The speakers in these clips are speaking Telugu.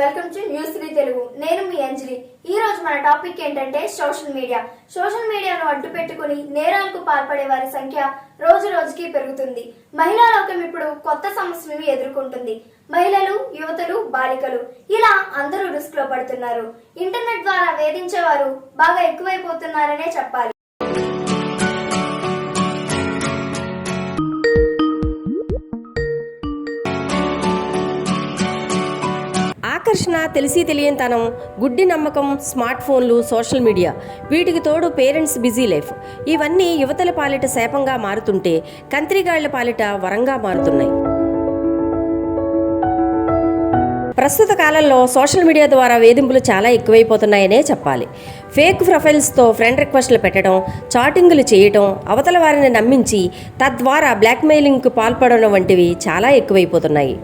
Welcome to news three Telugu నేను మీ అంజలి. ఈ రోజు మన టాపిక్ ఏంటంటే సోషల్ మీడియా. సోషల్ మీడియాను అడ్డు పెట్టుకుని నేరాలకు పాల్పడే వారి సంఖ్య రోజు రోజుకి పెరుగుతుంది. మహిళా లోకం ఇప్పుడు కొత్త సమస్యలను ఎదుర్కొంటుంది. మహిళలు యువతులు బాలికలు ఇలా అందరూ రిస్క్లో పడుతున్నారు. ఇంటర్నెట్ ద్వారా వేధించేవారు బాగా ఎక్కువైపోతున్నారనే చెప్పాలి. ఆకర్షణ తెలిసి తెలియనితనం గుడ్డి నమ్మకం స్మార్ట్ ఫోన్లు సోషల్ మీడియా వీటికి తోడు పేరెంట్స్ బిజీ లైఫ్. ఇవన్నీ యువతల పాలిట శాపంగా మారుతుంటే కంత్రిగాళ్ళ పాలిట వరంగా మారుతున్నాయి. ప్రస్తుత కాలంలో సోషల్ మీడియా ద్వారా వేధింపులు చాలా ఎక్కువైపోతున్నాయనే చెప్పాలి. ఫేక్ ప్రొఫైల్స్తో ఫ్రెండ్ రిక్వెస్ట్లు పెట్టడం చాటింగులు చేయటం అవతల వారిని నమ్మించి తద్వారా బ్లాక్మెయిలింగ్కు పాల్పడడం వంటివి చాలా ఎక్కువైపోతున్నాయి.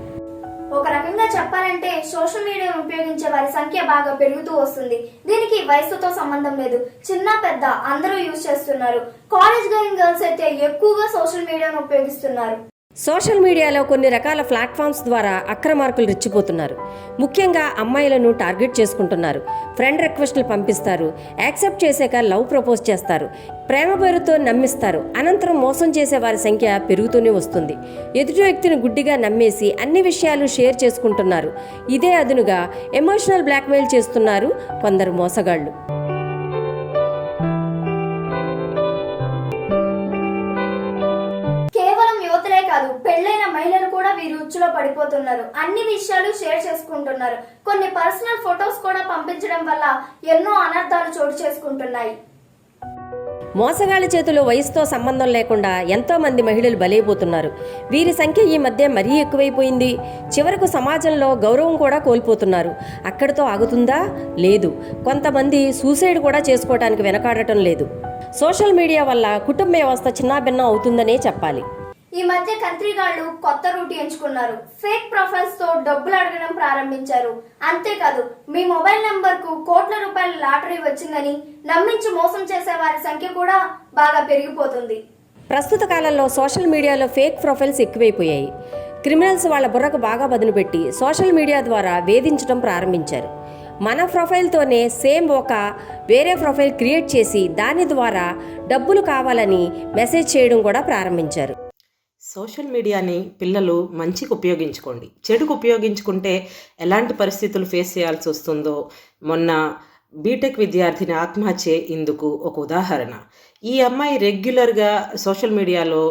సోషల్ మీడియాను ఉపయోగించే వారి సంఖ్య బాగా పెరుగుతూ వస్తుంది. దీనికి వయసుతో సంబంధం లేదు. చిన్న పెద్ద అందరూ యూజ్ చేస్తున్నారు. కాలేజ్ గోయింగ్ గర్ల్స్ అయితే ఎక్కువగా సోషల్ మీడియాను ఉపయోగిస్తున్నారు. సోషల్ మీడియాలో కొన్ని రకాల ప్లాట్ఫామ్స్ ద్వారా అక్రమార్కులు రెచ్చిపోతున్నారు. ముఖ్యంగా అమ్మాయిలను టార్గెట్ చేసుకుంటున్నారు. ఫ్రెండ్ రిక్వెస్ట్లు పంపిస్తారు. యాక్సెప్ట్ చేశాక లవ్ ప్రపోజ్ చేస్తారు. ప్రేమ పేరుతో నమ్మిస్తారు. అనంతరం మోసం చేసే వారి సంఖ్య పెరుగుతూనే వస్తుంది. ఎదుటి వ్యక్తిని గుడ్డిగా నమ్మేసి అన్ని విషయాలు షేర్ చేసుకుంటున్నారు. ఇదే అదునుగా ఎమోషనల్ బ్లాక్మెయిల్ చేస్తున్నారు కొందరు మోసగాళ్ళు. పడిపోతున్నారు. అన్ని విషయాలు షేర్ చేసుకుంటున్నారు. కొన్ని పర్సనల్ ఫొటోస్ కూడా పంపించడం వల్ల ఎన్నో అనర్థాలు చోటు చేసుకుంటున్నాయి. మోసగాళ్ళ చేతిలో వయసుతో సంబంధం లేకుండా ఎంతో మంది మహిళలు బలైపోతున్నారు. వీరి సంఖ్య ఈ మధ్య మరీ ఎక్కువైపోయింది. చివరకు సమాజంలో గౌరవం కూడా కోల్పోతున్నారు. అక్కడితో ఆగుతుందా? లేదు. కొంతమంది సూసైడ్ కూడా చేసుకోవడానికి వెనకాడటం లేదు. సోషల్ మీడియా వల్ల కుటుంబ వ్యవస్థ చిన్నాభిన్నం అవుతుందనే చెప్పాలి. ఈ మధ్య కంత్రిగాళ్ళు కొత్త రూట్ ఎంచుకున్నారు. ఫేక్ ప్రొఫైల్స్తో డబ్బులు అడగడం ప్రారంభించారు. అంతేకాదు మీ మొబైల్ నంబర్కు కోట్ల రూపాయల లాటరీ వచ్చిందని నమ్మించి మోసం చేసే వారి సంఖ్య కూడా బాగా పెరిగిపోతుంది. ప్రస్తుత కాలంలో సోషల్ మీడియాలో ఫేక్ ప్రొఫైల్స్ ఎక్కువైపోయాయి. క్రిమినల్స్ వాళ్ళ బుర్రకు బాగా బదులు పెట్టి సోషల్ మీడియా ద్వారా వేధించడం ప్రారంభించారు. మన ప్రొఫైల్తోనే సేమ్ ఒక వేరే ప్రొఫైల్ క్రియేట్ చేసి దాని ద్వారా డబ్బులు కావాలని మెసేజ్ చేయడం కూడా ప్రారంభించారు. సోషల్ మీడియాని పిల్లలు మంచికి ఉపయోగించుకోండి. చెడుకు ఉపయోగించుకుంటే ఎలాంటి పరిస్థితులు ఫేస్ చేయాల్సి వస్తుందో మొన్న బీటెక్ విద్యార్థిని ఆత్మహత్య ఇందుకు ఒక ఉదాహరణ. ఈ అమ్మాయి రెగ్యులర్గా సోషల్ మీడియాలో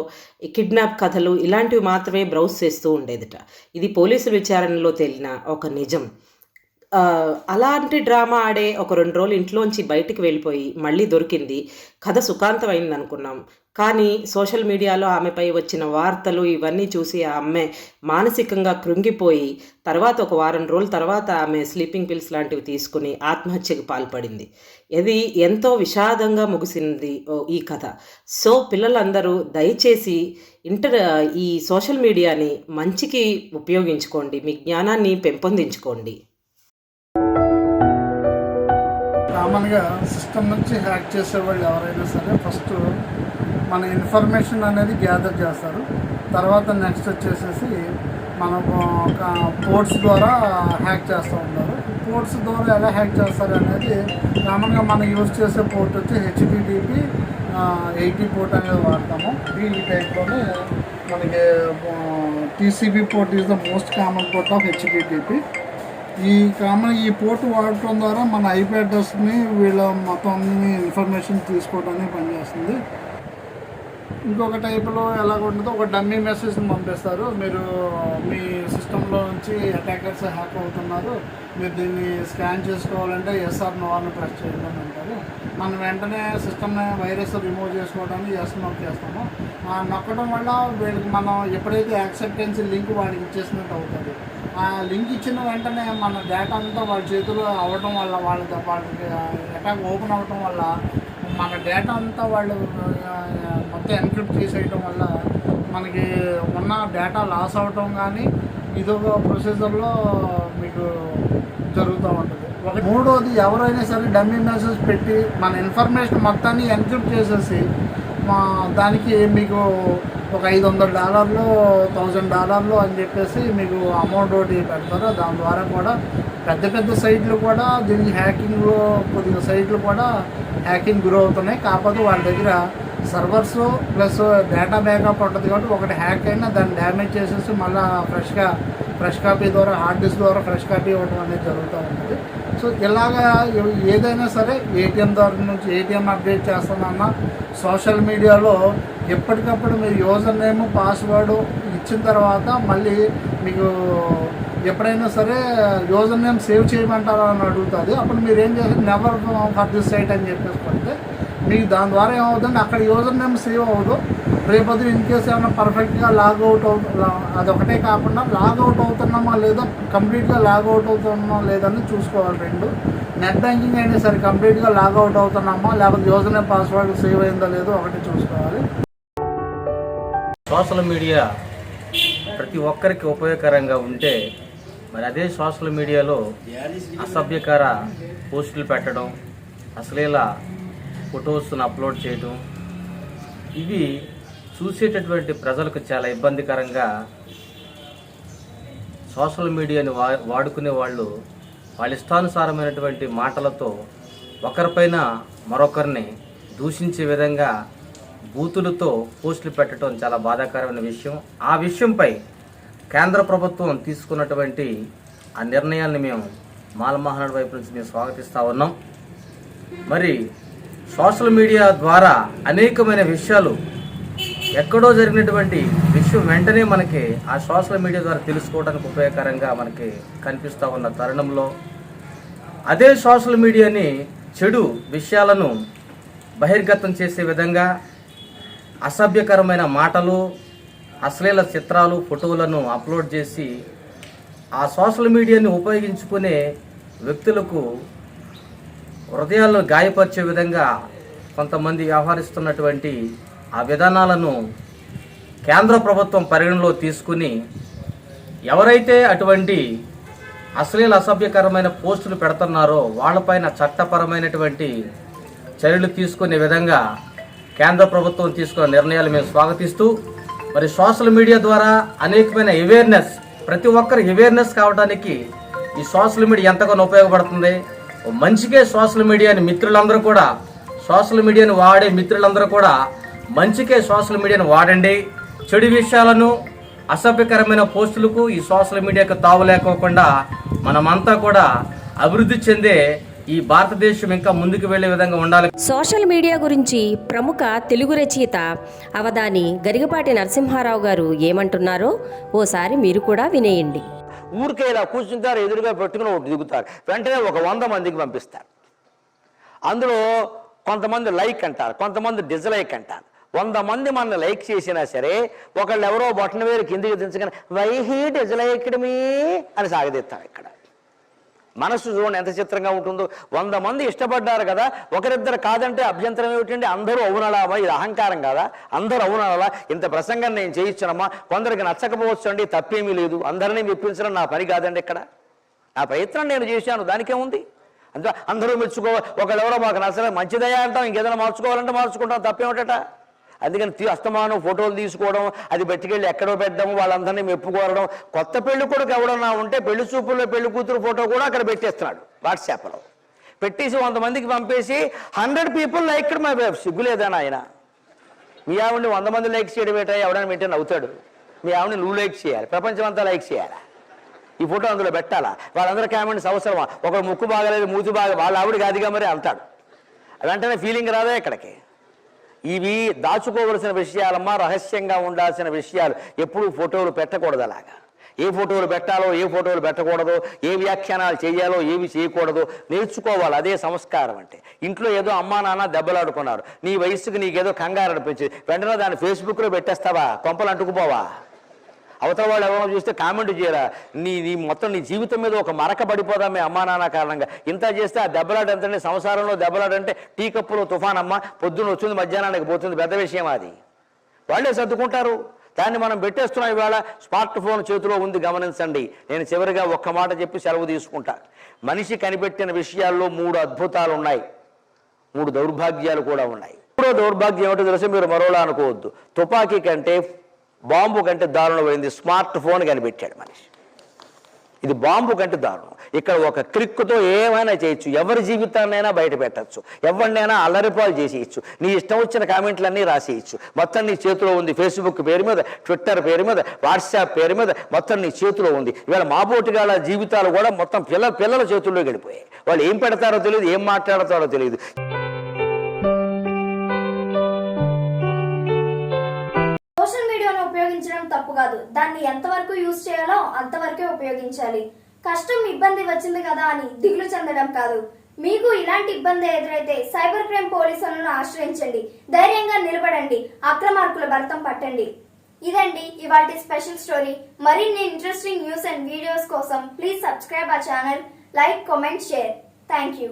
కిడ్నాప్ కథలు ఇలాంటివి మాత్రమే బ్రౌజ్ చేస్తూ ఉండేదిట. ఇది పోలీసుల విచారణలో తేలిన ఒక నిజం. అలాంటి డ్రామా ఆడే ఒక రెండు రోజులు ఇంట్లోంచి బయటికి వెళ్ళిపోయి మళ్ళీ దొరికింది. కథ సుఖాంతమైంది అనుకున్నాం. కానీ సోషల్ మీడియాలో ఆమెపై వచ్చిన వార్తలు ఇవన్నీ చూసి ఆ అమ్మాయి మానసికంగా కృంగిపోయి తర్వాత ఒక వారం రోజుల తర్వాత ఆమె స్లీపింగ్ పిల్స్ లాంటివి తీసుకుని ఆత్మహత్యకు పాల్పడింది. ఇది ఎంతో విషాదంగా ముగిసింది ఓ ఈ కథ. సో పిల్లలందరూ దయచేసి ఇంటర్ ఈ సోషల్ మీడియాని మంచికి ఉపయోగించుకోండి. మీ జ్ఞానాన్ని పెంపొందించుకోండి. కామన్గా సిస్టమ్ నుంచి హ్యాక్ చేసే వాళ్ళు ఎవరైనా సరే ఫస్ట్ మన ఇన్ఫర్మేషన్ అనేది గ్యాదర్ చేస్తారు. తర్వాత నెక్స్ట్ వచ్చేసేసి మన ఒక పోర్ట్స్ ద్వారా హ్యాక్ చేస్తూ ఉంటారు. పోర్ట్స్ ద్వారా ఎలా హ్యాక్ చేస్తారు అనేది కామన్గా మనం యూజ్ చేసే పోర్ట్ వచ్చి హెచ్డిడిపి ఎయిటీ పోర్ట్ అనేది వాడతాము. ఈ టైప్లోనే మనకి TCP port is the most common port of HTTP ఈ కామన్ ఈ పోర్ట్ వాడటం ద్వారా మన ఐపీ అడ్రస్ని వీళ్ళ మొత్తం ఇన్ఫర్మేషన్ తీసుకోవడానికి పనిచేస్తుంది. ఇంకొక టైపులో ఎలా ఉంటుందో ఒక డమ్మీ మెసేజ్ని పంపిస్తారు. మీరు మీ సిస్టంలో నుంచి అటాకర్స్ హ్యాక్ అవుతున్నారు. మీరు దీన్ని స్కాన్ చేసుకోవాలంటే ఎస్ఆర్ నో ప్రెస్ చేయండి అని అంటారు. మనం వెంటనే సిస్టమ్ వైరస్ రిమూవ్ చేసుకోవడానికి ఎస్ నోట్ చేస్తాము. ఆ నొక్కడం వల్ల వీళ్ళకి మనం ఎప్పుడైతే యాక్సెప్టెన్సీ లింక్ వాడికి ఇచ్చేసినట్టు అవుతుంది. లింక్ ఇచ్చిన వెంటనే మన డేటా అంతా వాళ్ళ చేతిలో అవ్వటం వల్ల వాళ్ళ వాళ్ళకి అటాక్ ఓపెన్ అవ్వటం వల్ల మన డేటా అంతా వాళ్ళు మొత్తం ఎన్క్రిప్ట్ చేసేయటం వల్ల మనకి ఉన్న డేటా లాస్ అవ్వటం కానీ ఇదొక ప్రొసీజర్లో మీకు జరుగుతూ ఉంటుంది. ఒక మూడోది ఎవరైనా సరే డమ్మీ మెసేజ్ పెట్టి మన ఇన్ఫర్మేషన్ మొత్తాన్ని ఎన్క్రిప్ట్ చేసేసి మా దానికి మీకు ఒక ఐదు వందల డాలర్లు థౌజండ్ డాలర్లు అని చెప్పేసి మీకు అమౌంట్ ఒకటి పెడతారు. దాని ద్వారా కూడా పెద్ద పెద్ద సైట్లు కూడా దీనికి హ్యాకింగ్ కొద్దిగా సైట్లు కూడా హ్యాకింగ్ గురవుతున్నాయి. కాకపోతే వాళ్ళ దగ్గర సర్వర్స్ ప్లస్ డేటా బ్యాకప్ ఉంటుంది కాబట్టి ఒకటి హ్యాక్ అయినా దాన్ని డ్యామేజ్ చేసేసి మళ్ళీ ఫ్రెష్గా ఫ్రెష్ కాపీ ద్వారా హార్డ్ డిస్క్ ద్వారా ఫ్రెష్ కాపీ ఇవ్వడం అనేది జరుగుతూ ఉంటుంది. సో ఇలాగా ఏదైనా సరే ఏటీఎం ద్వారా నుంచి ఏటీఎం అప్డేట్ చేస్తానన్నా సోషల్ మీడియాలో ఎప్పటికప్పుడు మీరు యూజర్ నేమ్ పాస్వర్డ్ ఇచ్చిన తర్వాత మళ్ళీ మీకు ఎప్పుడైనా సరే యూజర్ నేమ్ సేవ్ చేయమంటారా అని అడుగుతుంది. అప్పుడు మీరు ఏం చేస్తారు? నెవర్ ఫర్ దిస్ సైట్ అని చెప్పేసి పడితే మీకు దాని ద్వారా ఏమవుతుందంటే అక్కడ యూజర్ నేమ్ సేవ్ అవ్వదు. రేపొద్దు ఇన్ కేసు ఏమైనా పర్ఫెక్ట్గా లాగౌట్ అది అదొకటే కాకుండా లాగౌట్ అవుతున్నామా లేదా కంప్లీట్గా లాగౌట్ అవుతున్నామా లేదని చూసుకోవాలి రెండు. నెట్ బ్యాంకింగ్ అయినా సరే కంప్లీట్గా లాగౌట్ అవుతున్నామా లేకపోతే యూజర్ నేమ్ పాస్వర్డ్ సేవ్ అయిందో లేదో ఒకటి చూసుకోవాలి. సోషల్ మీడియా ప్రతి ఒక్కరికి ఉపయోగకరంగా ఉంటే మరి అదే సోషల్ మీడియాలో అసభ్యకర పోస్టులు పెట్టడం అసలేలా ఫొటోస్ను అప్లోడ్ చేయడం ఇవి చూసేటటువంటి ప్రజలకు చాలా ఇబ్బందికరంగా సోషల్ మీడియాని వా వాడుకునే వాళ్ళు వాళ్ళ ఇష్టానుసారమైనటువంటి మాటలతో ఒకరిపైన మరొకరిని దూషించే విధంగా బూతులతో పోస్టులు పెట్టడం చాలా బాధాకరమైన విషయం. ఆ విషయంపై కేంద్ర ప్రభుత్వం తీసుకున్నటువంటి ఆ నిర్ణయాన్ని మేము మాలమహానాడు వైపు నుంచి మేము స్వాగతిస్తా ఉన్నాం. మరి సోషల్ మీడియా ద్వారా అనేకమైన విషయాలు ఎక్కడో జరిగినటువంటి విషయం వెంటనే మనకి ఆ సోషల్ మీడియా ద్వారా తెలుసుకోవడానికి ఉపయోగకరంగా మనకి కనిపిస్తూ ఉన్న తరుణంలో అదే సోషల్ మీడియాని చెడు విషయాలను బహిర్గతం చేసే విధంగా అసభ్యకరమైన మాటలు అశ్లీల చిత్రాలు ఫోటోలను అప్లోడ్ చేసి ఆ సోషల్ మీడియాని ఉపయోగించుకునే వ్యక్తులకు హృదయాలను గాయపరిచే విధంగా కొంతమంది వ్యవహరిస్తున్నటువంటి ఆ విధానాలను కేంద్ర ప్రభుత్వం పరిగణలో తీసుకుని ఎవరైతే అటువంటి అశ్లీల అసభ్యకరమైన పోస్టులు పెడుతున్నారో వాళ్ళపైన చట్టపరమైనటువంటి చర్యలు తీసుకునే విధంగా కేంద్ర ప్రభుత్వం తీసుకున్న నిర్ణయాలు మేము స్వాగతిస్తూ మరి సోషల్ మీడియా ద్వారా అనేకమైన అవేర్నెస్ ప్రతి ఒక్కరు అవేర్నెస్ కావడానికి ఈ సోషల్ మీడియా ఎంతగానో ఉపయోగపడుతుంది. మంచికే సోషల్ మీడియాని మిత్రులందరూ కూడా సోషల్ మీడియాని వాడే మిత్రులందరూ కూడా మంచికే సోషల్ మీడియాని వాడండి. చెడు విషయాలను అసభ్యకరమైన పోస్టులకు ఈ సోషల్ మీడియాకు తావు లేకోకుండా మనమంతా కూడా అభివృద్ధి చెందే ఈ భారతదేశం ఇంకా ముందుకు వెళ్ళే విధంగా ఉండాలి. సోషల్ మీడియా గురించి ప్రముఖ తెలుగు రచయిత అవధాని గరిగపాటి నరసింహారావు గారు ఏమంటున్నారో ఓసారి మీరు కూడా వినేయండి. ఊరికే ఇలా కూర్చుంటారు ఎదురుగా పెట్టుకుని ఒకటి దిగుతారు. వెంటనే ఒక వంద మందికి పంపిస్తారు. అందులో కొంతమంది లైక్ అంటారు కొంతమంది డిజ్లైక్ అంటారు. వంద మంది మన లైక్ చేసినా సరే ఒకళ్ళు ఎవరో బొట్టన వేరు కిందికి దించగానే వైహీ డిజ్లైక్డ్ మీ? అని సాగదీస్తాం ఇక్కడ. మనసు చూడండి ఎంత చిత్రంగా ఉంటుందో. వంద మంది ఇష్టపడ్డారు కదా. ఒకరిద్దరు కాదంటే అభ్యంతరం ఏమిటంటే అందరూ అవునలామా? ఇది అహంకారం కదా? అందరూ అవునలా ఇంత ప్రసంగం నేను చేయించనమ్మా. కొందరికి నచ్చకపోవచ్చు అండి తప్పేమీ లేదు. అందరినీ మెప్పించడం నా పని కాదండి ఇక్కడ. నా ప్రయత్నం నేను చేశాను దానికేముంది అంతే అందరూ మెచ్చుకో ఒకళ్ళెవరో మాకు నచ్చలేదు మంచిదయ్యా అంటాం ఇంకేదైనా మార్చుకోవాలంటే మార్చుకుంటాం తప్పేమిటట? అందుకని తీ- అస్తమానం ఫోటోలు తీసుకోవడం అది పెట్టుకెళ్ళి ఎక్కడో పెట్టడం వాళ్ళందరినీ మెప్పుకోవడం. కొత్త పెళ్ళి కొడుకు ఎవడన్నా ఉంటే పెళ్ళి చూపుల్లో పెళ్ళి కూతురు ఫోటో కూడా అక్కడ పెట్టేస్తున్నాడు వాట్సాప్లో. పెట్టేసి వంద మందికి పంపేసి hundred people like my wife సిగ్గులేదని ఆయన మీ ఆవిడని వంద మంది లైక్ చేయడం ఏంటో ఎవడని పెట్టే నవ్వుతాడు. మీ ఆవిడని నువ్వు లైక్ చేయాలి. ప్రపంచం అంతా లైక్ చేయాలి? ఈ ఫోటో అందులో పెట్టాలా? వాళ్ళందరూ కామెంట్స్ అవసరమా? ఒకడు ముక్కు బాగలేదు మూతి బాగా వాళ్ళ ఆవిడ కాదుగా మరి అంటాడు. వెంటనే ఫీలింగ్ రాదా ఇక్కడికి? ఇవి దాచుకోవలసిన విషయాలమ్మా రహస్యంగా ఉండాల్సిన విషయాలు. ఎప్పుడు ఫోటోలు పెట్టకూడదు అలాగా. ఏ ఫోటోలు పెట్టాలో ఏ ఫోటోలు పెట్టకూడదు ఏ వ్యాఖ్యానాలు చేయాలో ఏవి చేయకూడదు నేర్చుకోవాలి. అదే సంస్కారం అంటే. ఇంట్లో ఏదో అమ్మా నాన్న దెబ్బలాడుకున్నారు. నీ వయస్సుకు నీకేదో కంగారు అనిపించింది వెంటనే దాన్ని ఫేస్బుక్లో పెట్టేస్తావా? కొంపలు అంటుకుపోవా? అవతల వాళ్ళు ఎవరో చూస్తే కామెంట్ చేయరా? నీ నీ మొత్తం నీ జీవితం మీద ఒక మరక పడిపోదా మీ అమ్మా నాన్న కారణంగా. ఇంత చేస్తే ఆ దెబ్బలాట ఎంతంటే సంసారంలో దెబ్బలాడంటే టీ కప్పులో తుఫాన్ అమ్మ పొద్దున్న వచ్చింది మధ్యాహ్నానికి పోతుంది. పెద్ద విషయం అది. వాళ్ళే సర్దుకుంటారు. దాన్ని మనం పెట్టేస్తున్నాం ఇవాళ. స్మార్ట్ ఫోన్ చేతిలో ఉంది గమనించండి. నేను చివరిగా ఒక్క మాట చెప్పి సెలవు తీసుకుంటా. మనిషి కనిపెట్టిన విషయాల్లో మూడు అద్భుతాలు ఉన్నాయి. మూడు దౌర్భాగ్యాలు కూడా ఉన్నాయి. మూడో దౌర్భాగ్యం ఏమిటో తెలిసి? మీరు మరోలా అనుకోవద్దు. తుపాకీ కంటే బాంబు కంటే దారుణమైంది స్మార్ట్ ఫోన్ కనిపెట్టాడు మనిషి. ఇది బాంబు కంటే దారుణం. ఇక్కడ ఒక క్లిక్తో ఏమైనా చేయొచ్చు. ఎవరి జీవితాన్నైనా బయట పెట్టచ్చు. ఎవరినైనా అల్లరిపాలు చేసేయచ్చు. నీ ఇష్టం వచ్చిన కామెంట్లన్నీ రాసేయచ్చు. మొత్తం నీ చేతిలో ఉంది ఫేస్బుక్ పేరు మీద ట్విట్టర్ పేరు మీద వాట్సాప్ పేరు మీద మొత్తం నీ చేతిలో ఉంది. ఇవాళ మాబోటిగాళ్ళ జీవితాలు కూడా మొత్తం పిల్ల పిల్లల చేతుల్లో గడిపోయాయి వాళ్ళు ఏం పెడతారో తెలియదు ఏం మాట్లాడతారో తెలియదు. కాదు. దాన్ని ఎంతవరకు యూజ్ చేయాలో అంతవరకే ఉపయోగించాలి. కష్టం ఇబ్బంది వచ్చింది కదా అని దిగులు చెందడం కాదు. మీకు ఇలాంటి ఇబ్బంది ఎదురైతే సైబర్ క్రైమ్ పోలీసులను ఆశ్రయించండి. ధైర్యంగా నిలబడండి. అక్రమార్కుల భర్తం పట్టండి. ఇదండి ఇవాటి స్పెషల్ స్టోరీ. మరిన్ని ఇంట్రెస్టింగ్ న్యూస్ అండ్ వీడియోస్ కోసం ప్లీజ్ సబ్స్క్రైబ్ ఆ channel. Like comment share. Thank you